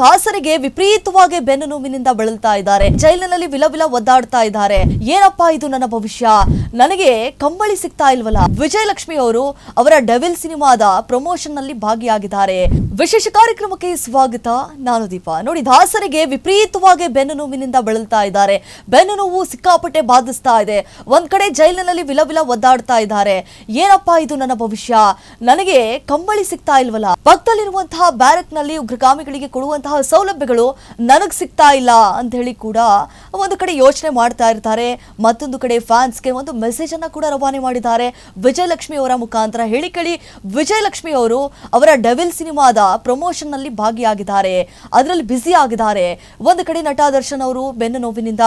ದಾಸರಿಗೆ ವಿಪರೀತವಾಗಿ ಬೆನ್ನು ನೋವಿನಿಂದ ಬಳಲ್ತಾ ಇದ್ದಾರೆ. ಜೈಲಿನಲ್ಲಿ ವಿಲವಿಲ ಒದ್ದಾಡ್ತಾ ಇದ್ದಾರೆ. ಏನಪ್ಪಾ ಇದು ನನ್ನ ಭವಿಷ್ಯ? ನನಗೆ ಕಂಬಳಿ ಸಿಗ್ತಾ ಇಲ್ವಲ್ಲ? ವಿಜಯಲಕ್ಷ್ಮಿ ಅವರು ಅವರ ಡೆವಿಲ್ ಸಿನಿಮಾದ ಪ್ರಮೋಷನ್ನಲ್ಲಿ ಭಾಗಿಯಾಗಿದ್ದಾರೆ. ವಿಶೇಷ ಕಾರ್ಯಕ್ರಮಕ್ಕೆ ಸ್ವಾಗತ. ನಾನು ದೀಪ. ನೋಡಿ, ದಾಸರಿಗೆ ವಿಪರೀತವಾಗಿ ಬೆನ್ನು ನೋವಿನಿಂದ ಬಳಲ್ತಾ ಇದ್ದಾರೆ. ಬೆನ್ನು ನೋವು ಸಿಕ್ಕಾಪಟ್ಟೆ ಬಾಧಿಸ್ತಾ ಇದೆ. ಒಂದ್ ಕಡೆ ಜೈಲಿನಲ್ಲಿ ವಿಲವಿಲ ಒದ್ದಾಡ್ತಾ ಇದ್ದಾರೆ. ಏನಪ್ಪಾ ಇದು ನನ್ನ ಭವಿಷ್ಯ? ನನಗೆ ಕಂಬಳಿ ಸಿಗ್ತಾ ಇಲ್ವಲ್ಲ? ಪಕ್ಕದಲ್ಲಿರುವಂತಹ ಬ್ಯಾರಕ್ನಲ್ಲಿ ಉಗ್ರಗಾಮಿಗಳಿಗೆ ಕೊಡುವಂತಹ ಸೌಲಭ್ಯಗಳು ನನಗೆ ಸಿಗ್ತಾ ಇಲ್ಲ ಅಂತ ಹೇಳಿ ಕೂಡ ಒಂದು ಕಡೆ ಯೋಚನೆ ಮಾಡ್ತಾ ಇರ್ತಾರೆ. ಮತ್ತೊಂದು ಕಡೆ ಫ್ಯಾನ್ಸ್ಗೆ ಒಂದು ಮೆಸೇಜ್ ಅನ್ನ ಕೂಡ ರವಾನೆ ಮಾಡಿದ್ದಾರೆ. ವಿಜಯಲಕ್ಷ್ಮಿ ಅವರ ಮುಖಾಂತರ ಹೇಳಿ ಕೇಳಿ, ವಿಜಯಲಕ್ಷ್ಮಿ ಅವರು ಅವರ ಡೆವಿಲ್ ಸಿನಿಮಾದ ಪ್ರಮೋಷನ್ನಲ್ಲಿ ಭಾಗಿಯಾಗಿದ್ದಾರೆ. ಅದರಲ್ಲಿ ಬ್ಯುಸಿ ಆಗಿದ್ದಾರೆ. ಒಂದು ಕಡೆ ನಟ ದರ್ಶನ್ ಅವರು ಬೆನ್ನು ನೋವಿನಿಂದ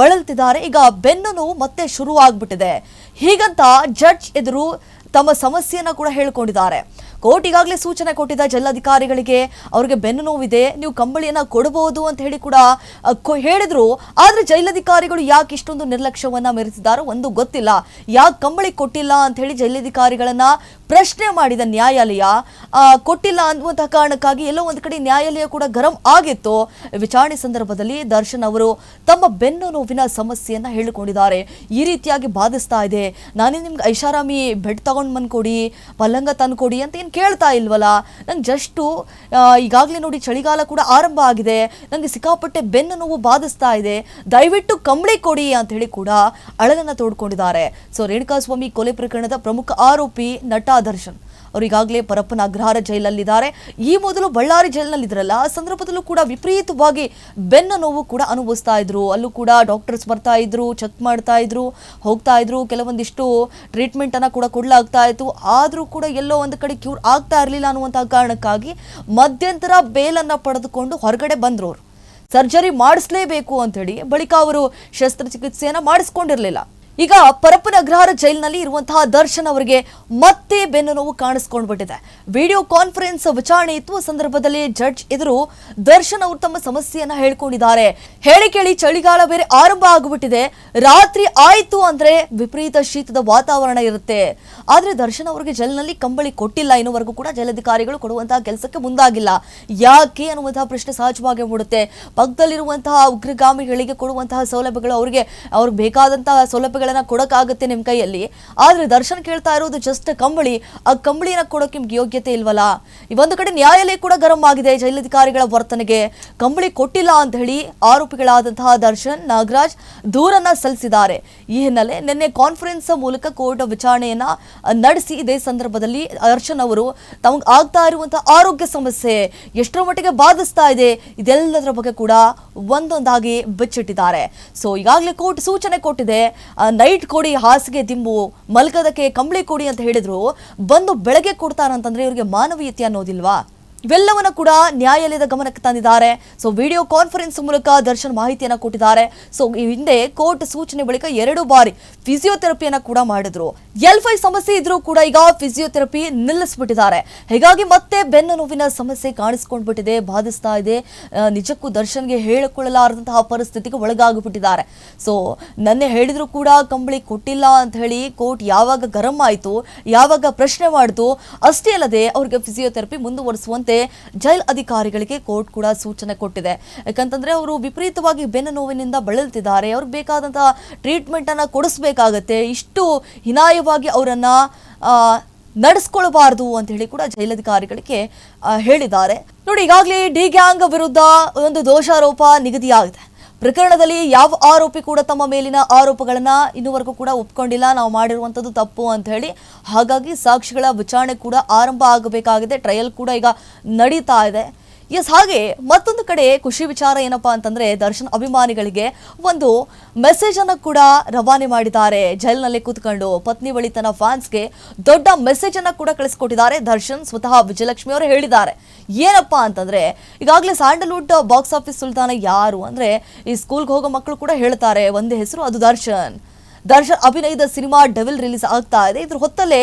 ಬಳಲ್ತಿದ್ದಾರೆ. ಈಗ ಬೆನ್ನು ನೋವು ಮತ್ತೆ ಶುರು ಆಗ್ಬಿಟ್ಟಿದೆ ಹೀಗಂತ ಜಡ್ಜ್ ಎದುರು ತಮ್ಮ ಸಮಸ್ಯೆಯನ್ನ ಕೂಡ ಹೇಳ್ಕೊಂಡಿದ್ದಾರೆ. ಕೋರ್ಟ್ ಈಗಾಗಲೇ ಸೂಚನೆ ಕೊಟ್ಟಿದ್ದ ಜಿಲ್ಲಾಧಿಕಾರಿಗಳಿಗೆ ಅವರಿಗೆ ಬೆನ್ನು ನೋವಿದೆ, ನೀವು ಕಂಬಳಿಯನ್ನ ಕೊಡಬಹುದು ಅಂತ ಹೇಳಿ ಕೂಡ ಹೇಳಿದ್ರು. ಆದ್ರೆ ಜೈಲಧಿಕಾರಿಗಳು ಯಾಕೆ ಇಷ್ಟೊಂದು ನಿರ್ಲಕ್ಷ್ಯವನ್ನ ಮೆರೆಸಿದಾರೋ ಒಂದು ಗೊತ್ತಿಲ್ಲ. ಯಾಕೆ ಕಂಬಳಿ ಕೊಟ್ಟಿಲ್ಲ ಅಂತ ಹೇಳಿ ಜೈಲಧಿಕಾರಿಗಳನ್ನ ಪ್ರಶ್ನೆ ಮಾಡಿದ ನ್ಯಾಯಾಲಯ ಕೊಟ್ಟಿಲ್ಲ ಅನ್ನುವಂತಹ ಕಾರಣಕ್ಕಾಗಿ ಎಲ್ಲೋ ಒಂದು ಕಡೆ ನ್ಯಾಯಾಲಯ ಕೂಡ ಗರಂ ಆಗಿತ್ತು. ವಿಚಾರಣೆ ಸಂದರ್ಭದಲ್ಲಿ ದರ್ಶನ್ ಅವರು ತಮ್ಮ ಬೆನ್ನು ನೋವಿನ ಸಮಸ್ಯೆಯನ್ನ ಹೇಳಿಕೊಂಡಿದ್ದಾರೆ. ಈ ರೀತಿಯಾಗಿ ಬಾಧಿಸ್ತಾ ಇದೆ. ನಾನೇ ನಿಮ್ಗೆ ಐಷಾರಾಮಿ ಬೆಡ್ ತಗೊಂಡು ಬಂದ್ಕೊಡಿ, ಪಲ್ಲಂಗ ತಂದು ಕೊಡಿ ಅಂತ ಏನು ಕೇಳ್ತಾ ಇಲ್ವಲ್ಲ? ನಂಗೆ ಜಸ್ಟು ಈಗಾಗಲೇ ನೋಡಿ ಚಳಿಗಾಲ ಕೂಡ ಆರಂಭ ಆಗಿದೆ. ನನಗೆ ಸಿಕ್ಕಾಪಟ್ಟೆ ಬೆನ್ನು ನೋವು ಬಾಧಿಸ್ತಾ ಇದೆ. ದಯವಿಟ್ಟು ಕಂಬಳಿ ಕೊಡಿ ಅಂತ ಹೇಳಿ ಕೂಡ ಅಳಲನ್ನ ತೋಡ್ಕೊಂಡಿದ್ದಾರೆ. ಸೊ, ರೇಣುಕಾಸ್ವಾಮಿ ಕೊಲೆ ಪ್ರಕರಣದ ಪ್ರಮುಖ ಆರೋಪಿ ನಟ ದರ್ಶನ್. ಅವರು ಈಗಾಗಲೇ ಪರಪ್ಪನ ಅಗ್ರಹಾರ ಜೈಲಲ್ಲಿದ್ದಾರೆ. ಈ ಮೊದಲು ಬಳ್ಳಾರಿ ಜೈಲಿನಲ್ಲಿದ್ರಲ್ಲ, ಆ ಸಂದರ್ಭದಲ್ಲೂ ಕೂಡ ವಿಪರೀತವಾಗಿ ಬೆನ್ನು ನೋವು ಕೂಡ ಅನುಭವಿಸ್ತಾ ಇದ್ರು. ಅಲ್ಲೂ ಕೂಡ ಡಾಕ್ಟರ್ಸ್ ಬರ್ತಾ ಇದ್ರು ಚೆಕ್ ಮಾಡ್ತಾ ಇದ್ರು, ಹೋಗ್ತಾ ಇದ್ರು. ಕೆಲವೊಂದಿಷ್ಟು ಟ್ರೀಟ್ಮೆಂಟ್ ಅನ್ನ ಕೂಡ ಕೊಡಲಾಗ್ತಾ ಇತ್ತು. ಆದರೂ ಕೂಡ ಎಲ್ಲೋ ಒಂದು ಕಡೆ ಕ್ಯೂರ್ ಆಗ್ತಾ ಇರಲಿಲ್ಲ ಅನ್ನುವಂತಹ ಕಾರಣಕ್ಕಾಗಿ ಮಧ್ಯಂತರ ಬೇಲನ್ನ ಪಡೆದುಕೊಂಡು ಹೊರಗಡೆ ಬಂದ್ರು ಅವರು. ಸರ್ಜರಿ ಮಾಡಿಸ್ಲೇಬೇಕು ಅಂತ ಹೇಳಿ ಬಳಿಕ ಅವರು ಶಸ್ತ್ರಚಿಕಿತ್ಸೆಯನ್ನ ಮಾಡಿಸ್ಕೊಂಡಿರ್ಲಿಲ್ಲ. ಈಗ ಪರಪ್ಪನ ಅಗ್ರಹಾರ ಜೈಲಿನಲ್ಲಿ ಇರುವಂತಹ ದರ್ಶನ್ ಅವರಿಗೆ ಮತ್ತೆ ಬೆನ್ನು ನೋವು ಕಾಣಿಸ್ಕೊಂಡ್ಬಿಟ್ಟಿದೆ. ವಿಡಿಯೋ ಕಾನ್ಫರೆನ್ಸ್ ವಿಚಾರಣೆ ಇತ್ತು ಸಂದರ್ಭದಲ್ಲಿ ಜಡ್ಜ್ ಎದುರು ದರ್ಶನ್ ಅವರು ತಮ್ಮ ಸಮಸ್ಯೆಯನ್ನ ಹೇಳ್ಕೊಂಡಿದ್ದಾರೆ. ಹೇಳಿ ಕೇಳಿ ಚಳಿಗಾಲ ಬೇರೆ ಆರಂಭ ಆಗಿಬಿಟ್ಟಿದೆ. ರಾತ್ರಿ ಆಯ್ತು ಅಂದ್ರೆ ವಿಪರೀತ ಶೀತದ ವಾತಾವರಣ ಇರುತ್ತೆ. ಆದ್ರೆ ದರ್ಶನ್ ಅವರಿಗೆ ಜೈಲಿನಲ್ಲಿ ಕಂಬಳಿ ಕೊಟ್ಟಿಲ್ಲ. ಇನ್ನುವರೆಗೂ ಕೂಡ ಜೈಲಧಿಕಾರಿಗಳು ಕೊಡುವಂತಹ ಕೆಲಸಕ್ಕೆ ಮುಂದಾಗಿಲ್ಲ. ಯಾಕೆ ಅನ್ನುವಂತಹ ಪ್ರಶ್ನೆ ಸಹಜವಾಗಿ ಮೂಡುತ್ತೆ. ಪಕ್ಕದಲ್ಲಿರುವಂತಹ ಉಗ್ರಗಾಮಿಗಳಿಗೆ ಕೊಡುವಂತಹ ಸೌಲಭ್ಯಗಳು ಅವರಿಗೆ, ಅವ್ರಿಗೆ ಬೇಕಾದಂತಹ ಸೌಲಭ್ಯಗಳನ್ನ ಕೊಡಕ್ಕಾಗುತ್ತೆ ನಿಮ್ ಕೈಯಲ್ಲಿ. ಆದ್ರೆ ದರ್ಶನ್ ಕೇಳ್ತಾ ಇರೋದು ಜಸ್ಟ್ ಕಂಬಳಿ. ಆ ಕಂಬಳಿನ ಕೊಡೋಕೆ ನಿಮ್ಗೆ ಯೋಗ್ಯತೆ ಇಲ್ವಲ್ಲ? ಒಂದು ಕಡೆ ನ್ಯಾಯಾಲಯ ಕೂಡ ಗರಂ ಆಗಿದೆ ಜೈಲಧಿಕಾರಿಗಳ ವರ್ತನೆಗೆ. ಕಂಬಳಿ ಕೊಟ್ಟಿಲ್ಲ ಅಂತ ಹೇಳಿ ಆರೋಪಿಗಳಾದಂತಹ ದರ್ಶನ್, ನಾಗರಾಜ್ ದೂರನ್ನ ಸಲ್ಲಿಸಿದ್ದಾರೆ. ಈ ಹಿನ್ನೆಲೆ ನಿನ್ನೆ ಕಾನ್ಫರೆನ್ಸ್ ಮೂಲಕ ಕೋರ್ಟ್ ವಿಚಾರಣೆಯನ್ನ ನಡೆಸಿ ಇದೇ ಸಂದರ್ಭದಲ್ಲಿ ದರ್ಶನ್ ಅವರು ತಮಗೆ ಆಗ್ತಾ ಇರುವಂತಹ ಆರೋಗ್ಯ ಸಮಸ್ಯೆ ಎಷ್ಟರ ಮಟ್ಟಿಗೆ ಬಾಧಿಸ್ತಾ ಇದೆ ಇದೆಲ್ಲದರ ಬಗ್ಗೆ ಕೂಡ ಒಂದೊಂದಾಗಿ ಬಿಚ್ಚಿಟ್ಟಿದ್ದಾರೆ. ಸೊ ಈಗಾಗಲೇ ಕೋರ್ಟ್ ಸೂಚನೆ ಕೊಟ್ಟಿದೆ. ನೈಟ್ ಕೊಡಿ ಹಾಸಿಗೆ ದಿಂಬು ಮಲ್ಕದಕ್ಕೆ ಕಂಬಳಿ ಕೊಡಿ ಅಂತ ಹೇಳಿದ್ರು, ಬಂದು ಬೆಳಗ್ಗೆ ಕೊಡ್ತಾರಂತಂದ್ರೆ ಇವರಿಗೆ ಮಾನವೀಯತೆ ಅನ್ನೋದಿಲ್ವಾ? ಇವೆಲ್ಲವನ್ನ ಕೂಡ ನ್ಯಾಯಾಲಯದ ಗಮನಕ್ಕೆ ತಂದಿದ್ದಾರೆ. ಸೊ ವಿಡಿಯೋ ಕಾನ್ಫರೆನ್ಸ್ ಮೂಲಕ ದರ್ಶನ್ ಮಾಹಿತಿಯನ್ನು ಕೊಟ್ಟಿದ್ದಾರೆ. ಸೊ ಈ ಹಿಂದೆ ಕೋರ್ಟ್ ಸೂಚನೆ ಬಳಿಕ ಎರಡು ಬಾರಿ ಫಿಸಿಯೋಥೆರಪಿಯನ್ನ ಕೂಡ ಮಾಡಿದ್ರು. ಎಲ್ ಫೈ ಸಮಸ್ಯೆ ಇದ್ರೂ ಕೂಡ ಈಗ ಫಿಸಿಯೋಥೆರಪಿ ನಿಲ್ಲಿಸ್ಬಿಟ್ಟಿದ್ದಾರೆ. ಹೀಗಾಗಿ ಮತ್ತೆ ಬೆನ್ನು ನೋವಿನ ಸಮಸ್ಯೆ ಕಾಣಿಸ್ಕೊಂಡ್ಬಿಟ್ಟಿದೆ, ಬಾಧಿಸ್ತಾ ಇದೆ. ನಿಜಕ್ಕೂ ದರ್ಶನ್ಗೆ ಹೇಳಿಕೊಳ್ಳಲಾರದಂತಹ ಪರಿಸ್ಥಿತಿಗೆ ಒಳಗಾಗ್ಬಿಟ್ಟಿದ್ದಾರೆ. ಸೊ ನನ್ನೆ ಹೇಳಿದ್ರು ಕೂಡ ಕಂಬಳಿ ಕೊಟ್ಟಿಲ್ಲ ಅಂತ ಹೇಳಿ ಕೋರ್ಟ್ ಯಾವಾಗ ಗರಂ ಆಯಿತು, ಯಾವಾಗ ಪ್ರಶ್ನೆ ಮಾಡಿತು, ಅಷ್ಟೇ ಅಲ್ಲದೆ ಅವ್ರಿಗೆ ಫಿಸಿಯೋಥೆರಪಿ ಮುಂದುವರಿಸುವಂತೆ ಜೈಲ್ ಅಧಿಕಾರಿಗಳಿಗೆ ಕೋರ್ಟ್ ಕೂಡ ಸೂಚನೆ ಕೊಟ್ಟಿದೆ. ಯಾಕಂತಂದ್ರೆ ಅವರು ವಿಪರೀತವಾಗಿ ಬೆನ್ನು ನೋವಿನಿಂದ ಬಳಲ್ತಿದ್ದಾರೆ. ಅವ್ರಿಗೆ ಬೇಕಾದಂತಹ ಟ್ರೀಟ್ಮೆಂಟ್ ಅನ್ನ ಕೊಡಿಸ್ಬೇಕಾಗತ್ತೆ. ಇಷ್ಟು ಹಿನಾಯವಾಗಿ ಅವರನ್ನ ನಡೆಸ್ಕೊಳ್ಬಾರ್ದು ಅಂತ ಹೇಳಿ ಕೂಡ ಜೈಲಧಿಕಾರಿಗಳಿಗೆ ಹೇಳಿದ್ದಾರೆ. ನೋಡಿ, ಈಗಾಗಲೇ ಡಿ ಗ್ಯಾಂಗ್ ವಿರುದ್ಧ ಒಂದು ದೋಷಾರೋಪ ನಿಗದಿಯಾಗಿದೆ. ಪ್ರಕರಣದಲ್ಲಿ ಯಾವ ಆರೋಪಿ ಕೂಡ ತಮ್ಮ ಮೇಲಿನ ಆರೋಪಗಳನ್ನ ಇನ್ನುವರೆಗೂ ಕೂಡ ಒಪ್ಕೊಂಡಿಲ್ಲ. ನಾವು ಮಾಡಿರುವಂಥದ್ದು ತಪ್ಪು ಅಂತ ಹೇಳಿ ಹಾಗಾಗಿ ಸಾಕ್ಷಿಗಳ ವಿಚಾರಣೆ ಕೂಡ ಆರಂಭ ಆಗಬೇಕಾಗಿದೆ. ಟ್ರಯಲ್ ಕೂಡ ಈಗ ನಡೀತಾ ಇದೆ. ಎಸ್, ಹಾಗೆ ಮತ್ತೊಂದು ಕಡೆ ಖುಷಿ ವಿಚಾರ ಏನಪ್ಪಾ ಅಂತಂದ್ರೆ ದರ್ಶನ್ ಅಭಿಮಾನಿಗಳಿಗೆ ಒಂದು ಮೆಸೇಜ್ ಅನ್ನ ಕೂಡ ರವಾನೆ ಮಾಡಿದ್ದಾರೆ. ಜೈಲ್ನಲ್ಲಿ ಕೂತ್ಕೊಂಡು ಪತ್ನಿ ಬಳಿ ತನ್ನ ಫ್ಯಾನ್ಸ್ಗೆ ದೊಡ್ಡ ಮೆಸೇಜ್ ಅನ್ನ ಕೂಡ ಕಳಿಸ್ಕೊಟ್ಟಿದ್ದಾರೆ. ದರ್ಶನ್ ಸ್ವತಃ ವಿಜಯಲಕ್ಷ್ಮಿ ಅವರು ಹೇಳಿದ್ದಾರೆ. ಏನಪ್ಪಾ ಅಂತಂದ್ರೆ ಈಗಾಗಲೇ ಸ್ಯಾಂಡಲ್ವುಡ್ ಬಾಕ್ಸ್ ಆಫೀಸ್ ಸುಲ್ತಾನ ಯಾರು ಅಂದ್ರೆ ಈ ಸ್ಕೂಲ್ಗೆ ಹೋಗೋ ಮಕ್ಕಳು ಕೂಡ ಹೇಳ್ತಾರೆ ಒಂದೇ ಹೆಸರು, ಅದು ದರ್ಶನ್. ದರ್ಶನ್ ಅಭಿನಯದ ಸಿನಿಮಾ ಡೆವಿಲ್ ರಿಲೀಸ್ ಆಗ್ತಾ ಇದೆ. ಇದ್ರ ಹೊತ್ತಲ್ಲೇ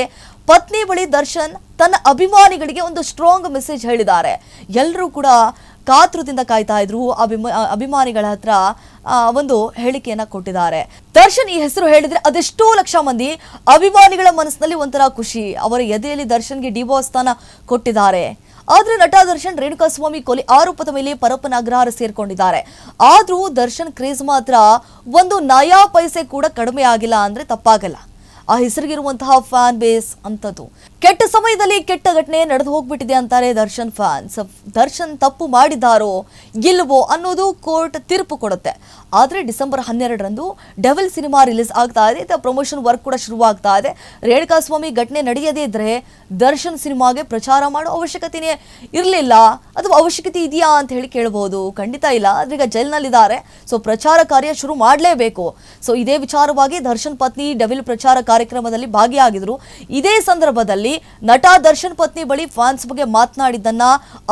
ಪತ್ನಿ ಬಳಿ ದರ್ಶನ್ ತನ್ನ ಅಭಿಮಾನಿಗಳಿಗೆ ಒಂದು ಸ್ಟ್ರಾಂಗ್ ಮೆಸೇಜ್ ಹೇಳಿದ್ದಾರೆ. ಎಲ್ಲರೂ ಕೂಡ ಕಾತೃದಿಂದ ಕಾಯ್ತಾ ಇದ್ರು. ಅಭಿಮ, ಅಭಿಮಾನಿಗಳ ಹತ್ರ ಒಂದು ಹೇಳಿಕೆಯನ್ನ ಕೊಟ್ಟಿದ್ದಾರೆ. ದರ್ಶನ್ ಈ ಹೆಸರು ಹೇಳಿದ್ರೆ ಅದೆಷ್ಟೋ ಲಕ್ಷ ಮಂದಿ ಅಭಿಮಾನಿಗಳ ಮನಸ್ಸಿನಲ್ಲಿ ಒಂಥರ ಖುಷಿ. ಅವರ ಎದೆಯಲ್ಲಿ ದರ್ಶನ್ಗೆ ಡಿವೋರ್ಸ್ ಸ್ಥಾನ ಕೊಟ್ಟಿದ್ದಾರೆ. ಆದ್ರೆ ನಟ ದರ್ಶನ್ ರೇಣುಕಾಸ್ವಾಮಿ ಕೊಲೆ ಆರೋಪದ ಮೇಲೆ ಪರಪ್ಪನ ಅಗ್ರಹಾರ ಸೇರ್ಕೊಂಡಿದ್ದಾರೆ. ಆದ್ರೂ ದರ್ಶನ್ ಕ್ರೇಜ್ ಮಾತ್ರ ಒಂದು ನಯಾ ಪೈಸೆ ಕೂಡ ಕಡಿಮೆ ಆಗಿಲ್ಲ ಅಂದ್ರೆ ತಪ್ಪಾಗಲ್ಲ. ಆ ಹೆಸರಿಗಿರುವಂತಹ ಫ್ಯಾನ್ ಬೇಸ್ ಅಂತದ್ದು ಕೆಟ್ಟ ಸಮಯದಲ್ಲಿ ಕೆಟ್ಟ ಘಟನೆ ನಡೆದು ಹೋಗ್ಬಿಟ್ಟಿದೆ ಅಂತಾರೆ ದರ್ಶನ್ ಫ್ಯಾನ್ಸ್ ದರ್ಶನ್ ತಪ್ಪು ಮಾಡಿದ್ದಾರೋ ಇಲ್ಲವೋ ಅನ್ನೋದು ಕೋರ್ಟ್ ತೀರ್ಪು ಕೊಡುತ್ತೆ. ಆದರೆ ಡಿಸೆಂಬರ್ ಹನ್ನೆರಡರಂದು ಡೆವಿಲ್ ಸಿನಿಮಾ ರಿಲೀಸ್ ಆಗ್ತಾ ಇದೆ ಇತ್ತ ಪ್ರಮೋಷನ್ ವರ್ಕ್ ಕೂಡ ಶುರುವಾಗ್ತಾ ಇದೆ. ರೇಣುಕಾಸ್ವಾಮಿ ಘಟನೆ ನಡೆಯದೇ ಇದ್ರೆ ದರ್ಶನ್ ಸಿನಿಮಾಗೆ ಪ್ರಚಾರ ಮಾಡೋ ಅವಶ್ಯಕತೆಯೇ ಇರಲಿಲ್ಲ. ಅಥವಾ ಅವಶ್ಯಕತೆ ಇದೆಯಾ ಅಂತ ಹೇಳಿ ಕೇಳಬಹುದು ಖಂಡಿತ ಇಲ್ಲ. ಆದ್ರೆ ಈಗ ಜೈಲ್ನಲ್ಲಿದ್ದಾರೆ. ಸೊ ಪ್ರಚಾರ ಕಾರ್ಯ ಶುರು ಮಾಡಲೇಬೇಕು. ಸೊ ಇದೇ ವಿಚಾರವಾಗಿ ದರ್ಶನ್ ಪತ್ನಿ ಡೆವಿಲ್ ಪ್ರಚಾರ ಕಾರ್ಯಕ್ರಮದಲ್ಲಿ ಭಾಗಿಯಾಗಿದ್ರು. ಇದೇ ಸಂದರ್ಭದಲ್ಲಿ ನಟ ದರ್ಶನ್ ಪತ್ನಿ ಬಳಿ ಫ್ಯಾನ್ಸ್ ಬಗ್ಗೆ ಮಾತನಾಡಿದ್ದನ್ನ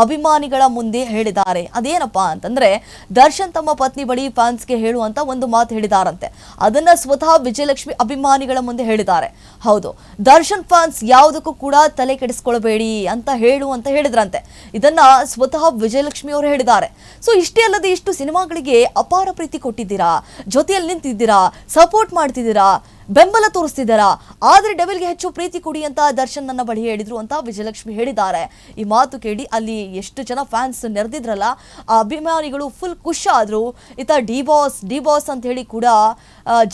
ಅಭಿಮಾನಿಗಳ ಮುಂದೆ ಹೇಳಿದ್ದಾರೆ. ಅದೇನಪ್ಪಾ ಅಂತಂದ್ರೆ, ದರ್ಶನ್ ತಮ್ಮ ಪತ್ನಿ ಬಳಿ ಫ್ಯಾನ್ಸ್ಗೆ ಹೇಳುವಂತ ಒಂದು ಮಾತು ಹೇಳಿದಾರಂತೆ. ಅದನ್ನ ಸ್ವತಃ ವಿಜಯಲಕ್ಷ್ಮಿ ಅಭಿಮಾನಿಗಳ ಮುಂದೆ ಹೇಳಿದ್ದಾರೆ. ಹೌದು, ದರ್ಶನ್ ಫ್ಯಾನ್ಸ್ ಯಾವುದಕ್ಕೂ ಕೂಡ ತಲೆ ಕೆಡಿಸ್ಕೊಳ್ಬೇಡಿ ಅಂತ ಹೇಳು ಅಂತ ಹೇಳಿದ್ರಂತೆ. ಇದನ್ನ ಸ್ವತಃ ವಿಜಯಲಕ್ಷ್ಮಿ ಅವರು ಹೇಳಿದ್ದಾರೆ. ಸೊ ಇಷ್ಟೇ ಅಲ್ಲದೆ ಇಷ್ಟು ಸಿನಿಮಾಗಳಿಗೆ ಅಪಾರ ಪ್ರೀತಿ ಕೊಟ್ಟಿದ್ದೀರಾ? ಜೊತೆಯಲ್ಲಿ ನಿಂತಿದ್ದೀರಾ? ಸಪೋರ್ಟ್ ಮಾಡ್ತಿದ್ದೀರಾ? ಬೆಂಬಲ ತೋರಿಸ್ತಿದ್ದಾರಾ ಆದ್ರೆ ಡೆವಿಲ್ಗೆ ಹೆಚ್ಚು ಪ್ರೀತಿ ಕೊಡಿ ಅಂತ ದರ್ಶನ್ ನನ್ನ ಬಳಿ ಹೇಳಿದ್ರು ಅಂತ ವಿಜಯಲಕ್ಷ್ಮಿ ಹೇಳಿದ್ದಾರೆ. ಈ ಮಾತು ಕೇಳಿ ಅಲ್ಲಿ ಎಷ್ಟು ಜನ ಫ್ಯಾನ್ಸ್ ನೆರೆದಿದ್ರಲ್ಲ, ಆ ಅಭಿಮಾನಿಗಳು ಫುಲ್ ಖುಷ್ ಆದ್ರು. ಈತ ಡಿ ಬಾಸ್ ಡಿ ಬಾಸ್ ಅಂತ ಹೇಳಿ ಕೂಡ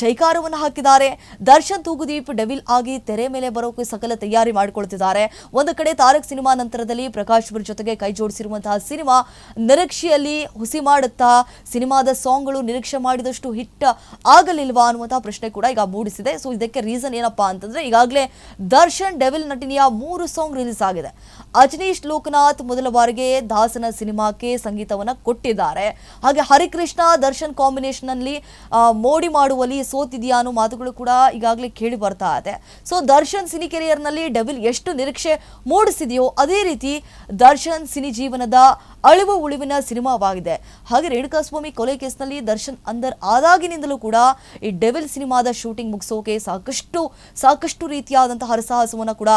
ಜೈಕಾರವನ್ನು ಹಾಕಿದ್ದಾರೆ. ದರ್ಶನ್ ತೂಗುದೀಪ್ ಡೆವಿಲ್ ಆಗಿ ತೆರೆ ಮೇಲೆ ಬರೋಕೆ ಸಕಲ ತಯಾರಿ ಮಾಡಿಕೊಳ್ತಿದ್ದಾರೆ. ಒಂದು ಕಡೆ ತಾರಕ್ ಸಿನಿಮಾ ನಂತರದಲ್ಲಿ ಪ್ರಕಾಶ್ ಅವರ ಜೊತೆಗೆ ಕೈ ಜೋಡಿಸಿರುವಂತಹ ಸಿನಿಮಾ ನಿರೀಕ್ಷೆಯಲ್ಲಿ ಹುಸಿ ಮಾಡುತ್ತಾ, ಸಿನಿಮಾದ ಸಾಂಗ್ಗಳು ನಿರೀಕ್ಷೆ ಮಾಡಿದಷ್ಟು ಹಿಟ್ ಆಗಲಿಲ್ವಾ ಅನ್ನುವಂತಹ ಪ್ರಶ್ನೆ ಕೂಡ ಈಗ ಮೂಡಿಸಿದೆ. ಸೊ ಇದಕ್ಕೆ ರೀಸನ್ ಏನಪ್ಪ ಅಂತಂದ್ರೆ ಈಗಾಗಲೇ ದರ್ಶನ್ ಡೆವಿಲ್ ನಟಿನಿಯ ಮೂರು ಸಾಂಗ್ ರಿಲೀಸ್ ಆಗಿದೆ. ಅಜನೀಶ್ ಲೋಕನಾಥ್ ಮೊದಲ ಬಾರಿಗೆ ದಾಸನ ಸಿನಿಮಾಕ್ಕೆ ಸಂಗೀತವನ್ನ ಕೊಟ್ಟಿದ್ದಾರೆ. ಹಾಗೆ ಹರಿಕೃಷ್ಣ ದರ್ಶನ್ ಕಾಂಬಿನೇಷನ್ ಅಲ್ಲಿ ಮೋಡಿ ಮಾಡುವಲ್ಲಿ ಸೋತಿದೆಯಾ ಅನ್ನೋ ಮಾತುಗಳು ಕೂಡ ಈಗಾಗಲೇ ಕೇಳಿ ಬರ್ತಾ ಇದೆ. ಸೊ ದರ್ಶನ್ ಸಿನಿ ಕೆರಿಯರ್ನಲ್ಲಿ ಡೆವಿಲ್ ಎಷ್ಟು ನಿರೀಕ್ಷೆ ಮೂಡಿಸಿದೆಯೋ ಅದೇ ರೀತಿ ದರ್ಶನ್ ಸಿನಿ ಜೀವನದ ಅಳಿವು ಉಳಿವಿನ ಸಿನಿಮಾವಾಗಿದೆ. ಹಾಗೆ ರೇಣುಕಾಸ್ವಾಮಿ ಕೊಲೆ ಕೇಸ್ನಲ್ಲಿ ದರ್ಶನ್ ಅಂದರ್ ಆದಾಗಿನಿಂದಲೂ ಕೂಡ ಈ ಡೆವಿಲ್ ಸಿನಿಮಾದ ಶೂಟಿಂಗ್ ಮುಗಿಸೋಕೆ ಸಾಕಷ್ಟು ಸಾಕಷ್ಟು ರೀತಿಯಾದಂತಹ ಹರಸಾಹಸವನ್ನು ಕೂಡ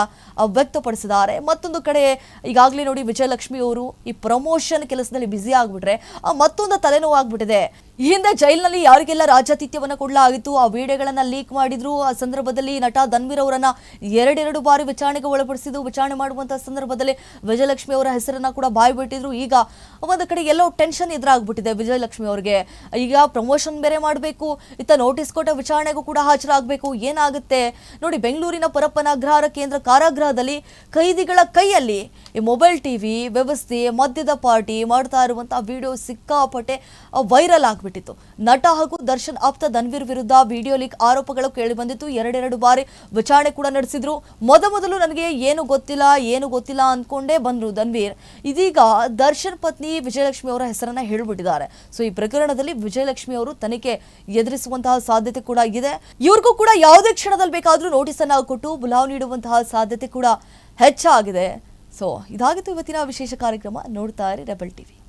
ವ್ಯಕ್ತಪಡಿಸಿದ್ದಾರೆ. ಮತ್ತೊಂದು ಕಡೆ ಈಗಾಗಲೇ ನೋಡಿ ವಿಜಯಲಕ್ಷ್ಮಿ ಅವರು ಈ ಪ್ರಮೋಷನ್ ಕೆಲಸದಲ್ಲಿ ಬ್ಯುಸಿ ಆಗಿಬಿಟ್ರೆ ಮತ್ತೊಂದು ತಲೆನೋವು ಆಗ್ಬಿಟ್ಟಿದೆ. ಈ ಹಿಂದೆ ಜೈಲಿನಲ್ಲಿ ಯಾರಿಗೆಲ್ಲ ರಾಜಾತಿಥ್ಯವನ್ನು ಕೊಡಲಾಗಿತ್ತು, ಆ ವಿಡಿಯೋಗಳನ್ನು ಲೀಕ್ ಮಾಡಿದ್ರು. ಆ ಸಂದರ್ಭದಲ್ಲಿ ನಟ ಧನ್ವೀರ್ ಅವರನ್ನ ಎರಡೆರಡು ಬಾರಿ ವಿಚಾರಣೆಗೆ ಒಳಪಡಿಸಿದ್ದು, ವಿಚಾರಣೆ ಮಾಡುವಂತಹ ಸಂದರ್ಭದಲ್ಲಿ ವಿಜಯಲಕ್ಷ್ಮಿ ಅವರ ಹೆಸರನ್ನ ಕೂಡ ಬಾಯಿ ಬಿಟ್ಟಿದ್ರು. ಈಗ ಒಂದು ಕಡೆ ಎಲ್ಲೋ ಟೆನ್ಷನ್ ಎದುರಾಗ್ಬಿಟ್ಟಿದೆ ವಿಜಯಲಕ್ಷ್ಮಿ ಅವರಿಗೆ. ಈಗ ಪ್ರಮೋಷನ್ ಬೇರೆ ಮಾಡಬೇಕು, ಇತ್ತ ನೋಟಿಸ್ ಕೊಟ್ಟ ವಿಚಾರಣೆಗೂ ಕೂಡ ಹಾಜರಾಗಬೇಕು. ಏನಾಗುತ್ತೆ? ನೋಡಿ, ಬೆಂಗಳೂರಿನ ಪರಪ್ಪನ ಅಗ್ರಹಾರ ಕೇಂದ್ರ ಕಾರಾಗೃಹದಲ್ಲಿ ಕೈದಿಗಳ ಕೈಯಲ್ಲಿ ಈ ಮೊಬೈಲ್ ಟಿವಿ ವ್ಯವಸ್ಥೆ, ಮದ್ಯದ ಪಾರ್ಟಿ ಮಾಡ್ತಾ ಇರುವಂತಹ ವಿಡಿಯೋ ಸಿಕ್ಕಾಪಟ್ಟೆ ವೈರಲ್ ಆಗ್ಬಿಟ್ಟಿತ್ತು ನಟ ಹಾಗೂ ದರ್ಶನ್ ಆಪ್ತ ಧನ್ವೀರ್ ವಿರುದ್ಧ ವಿಡಿಯೋ ಲೀಕ್ ಆರೋಪಗಳು ಕೇಳಿ ಬಂದಿತ್ತು ಎರಡೆರಡು ಬಾರಿ ವಿಚಾರಣೆ ಕೂಡ ನಡೆಸಿದ್ರು. ಮೊದಮೊದಲು ನನಗೆ ಏನು ಗೊತ್ತಿಲ್ಲ ಏನು ಗೊತ್ತಿಲ್ಲ ಅಂದ್ಕೊಂಡೇ ಬಂದ್ರು ಧನ್ವೀರ್. ಇದೀಗ ದರ್ಶನ್ ಪತ್ನಿ ವಿಜಯಲಕ್ಷ್ಮಿ ಅವರ ಹೆಸರನ್ನ ಹೇಳ್ಬಿಟ್ಟಿದ್ದಾರೆ. ಸೊ, ಈ ಪ್ರಕರಣದಲ್ಲಿ ವಿಜಯಲಕ್ಷ್ಮಿ ಅವರು ತನಿಖೆ ಎದುರಿಸುವಂತಹ ಸಾಧ್ಯತೆ ಕೂಡ ಇದೆ. ಇವ್ರಿಗೂ ಕೂಡ ಯಾವುದೇ ಕ್ಷಣದಲ್ಲಿ ಬೇಕಾದ್ರೂ ನೋಟಿಸ್ ಅನ್ನ ಕೊಟ್ಟು ಬುಲಾವ್ ನೀಡುವಂತಹ ಸಾಧ್ಯತೆ ಕೂಡ ಹೆಚ್ಚಾಗಿದೆ. ಸೊ, ಇದಾಗಿತ್ತು ಇವತ್ತಿನ ವಿಶೇಷ ಕಾರ್ಯಕ್ರಮ. ನೋಡ್ತಾ ಇರಿ ರೆಬಲ್ ಟಿವಿ.